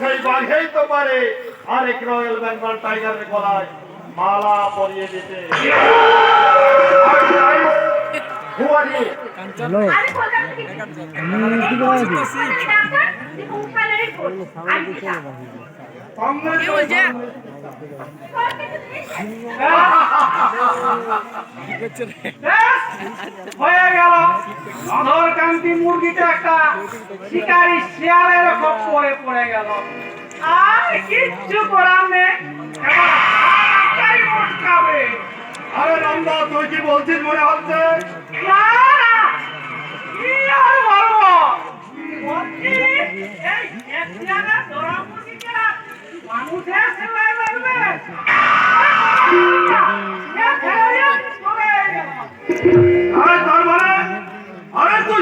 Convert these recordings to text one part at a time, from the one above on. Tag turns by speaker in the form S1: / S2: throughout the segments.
S1: সেই বাঘেই তো পারে আরেক রয়্যাল বেঙ্গল টাইগারের গলায় মালা পরিয়ে দিতে?
S2: আমি
S3: হয়ে গেল। অধরকান্তি মুরগিটা একটা শিকারি শিয়ালের খপ্পরে পড়ে গেল। আর কিচ্ছু করার নেই।
S1: আরে নন্দা তুই কি বলছিস মনে হচ্ছে?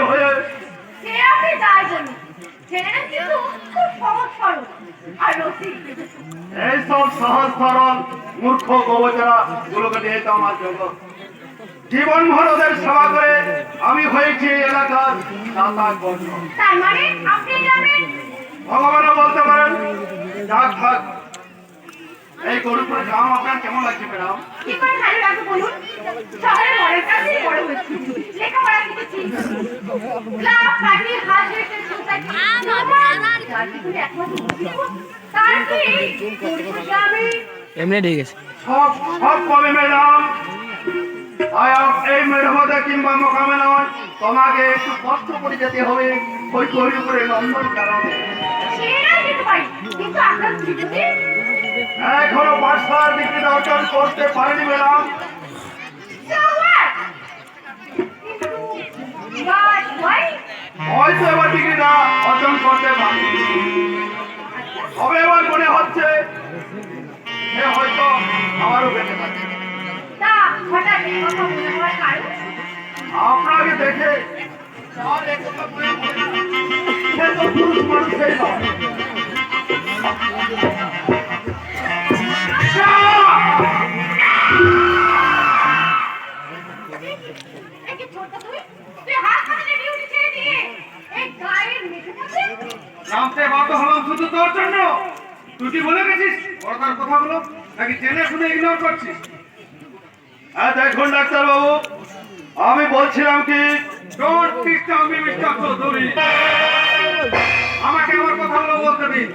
S1: হয়ে
S2: সে আপনি যাই বলুন ছেলেরা কিন্তু খুব সহজ সরল আর রসিক
S1: এইসব সহজ। সরল মূর্খ গোবচারা গুলোকে নিয়ে তো আমার জন্য। জীবন ভর ওদের সেবা করে আমি হয়েছি এই এলাকার
S2: মানে
S1: ভগবানও বলতে পারেন যাক থাক এই গরু করে জামা আপনার কেমন লাগছে ম্যাডাম?
S2: কি করে ভালো লাগে বলুন? শহরের বড়ের কাছেই বড় হয়েছি লেখাপড়া কিছু হাত রেখে সোসাইটি তার কি? করে আমি
S4: এমনি ঠিক আছে।
S1: সব সব পাবে ম্যাডাম। এই মেঢমতে কিংবা মোকামে নয়। তোমাকে একটু কষ্ট করে যেতে হবে। ওই নন্দন কারণে
S2: সেরা কিন্তু আপনার
S1: এখনও পাঠশালার ডিগ্রি অর্জন করতে পারেনি ম্যাডাম? হয়তো এবার ডিগ্রিটা অর্জন করতে পারি তবে এবার মনে হচ্ছে সে হয়তো আমারও পেতে পারে আপনাকে দেখে না। সে তো পুরুষ মানুষই
S3: জানতে বাধ্য হলাম শুধু তোর জন্য। তুই কি বলে গেছিস? বড়দার কথাগুলো নাকি জেনে শুনে ইগনোর করছিস?
S1: হ্যাঁ দেখুন ডাক্তার বাবু আমি বলছিলাম কি
S3: don't disturb me mister Chowdhury আমাকে আমার কথাগুলো বলতে দিন।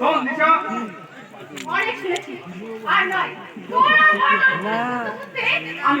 S3: শোন দিশা।
S2: অনেক শুনেছি। আর নয় আমি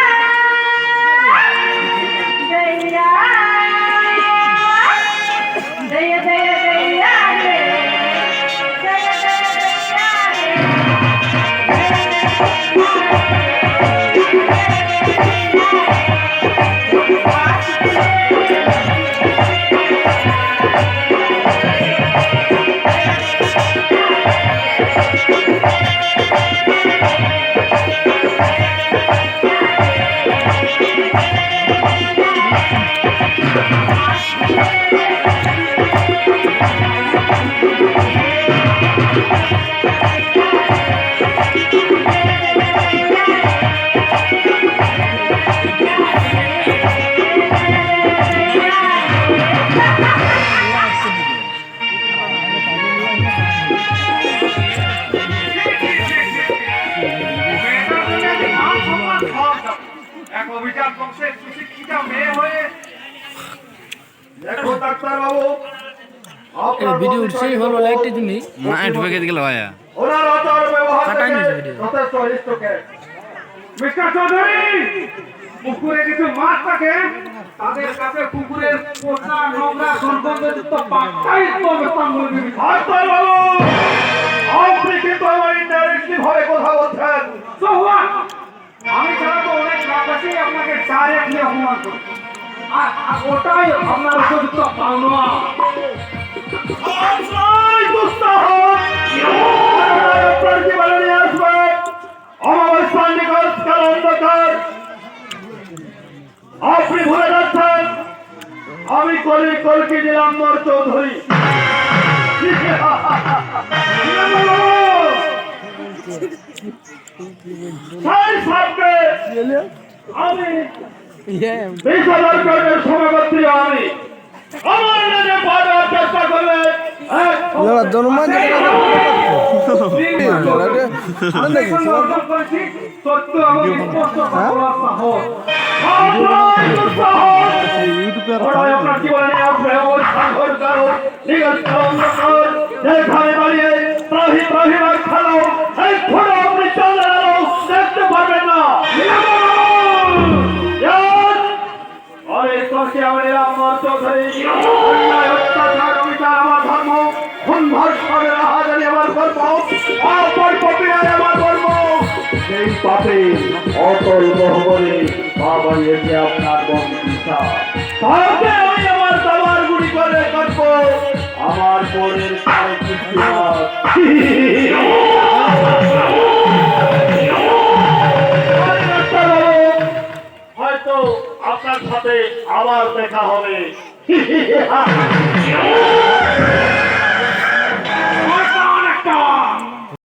S3: Thank. অভিজাত বংশের সুশিক্ষিতা মেয়ে হয়ে।
S1: দেখো ডাক্তার বাবু
S4: ভিডিও
S1: প্রতি
S4: হলো লাইটটা তুমি
S5: না ঢুকে গেল ভাইয়া।
S1: ওনার আচার ব্যবহার
S4: কাটাই
S1: থেকে
S4: ভিডিও।
S1: যথেষ্ট হৃষ্টকে
S3: মিস্টার চৌধুরী পুকুরে কিছু মাছ থাকে। তাদের কাছে পুকুরের পোষা নোংরা দুর্গন্ধযুক্ত পাত্তাই ব্যবস্থা করে দিবি আছে আপনাকে ডাইরেক্টলি অপমান করি আর ওটাই আপনার উপযুক্ত পাওনা।
S1: আপনি ভুলে যাচ্ছেন। আমি কলি কলকি দিলাম মর চৌধুরী। সেই সাপকে আমি বিশ হাজার টাকার আমি। আমার এলাকায় পাওয়ার চেষ্টা করলে এক
S3: সত্য
S1: পাশে অটল বহবলে বাবা এসে আপনার বন্ধুটা আমি আমার দাবার গুড়ি করে করব আমার কিছু হয়তো আপনার সাথে আবার দেখা হবে। অনেকটা।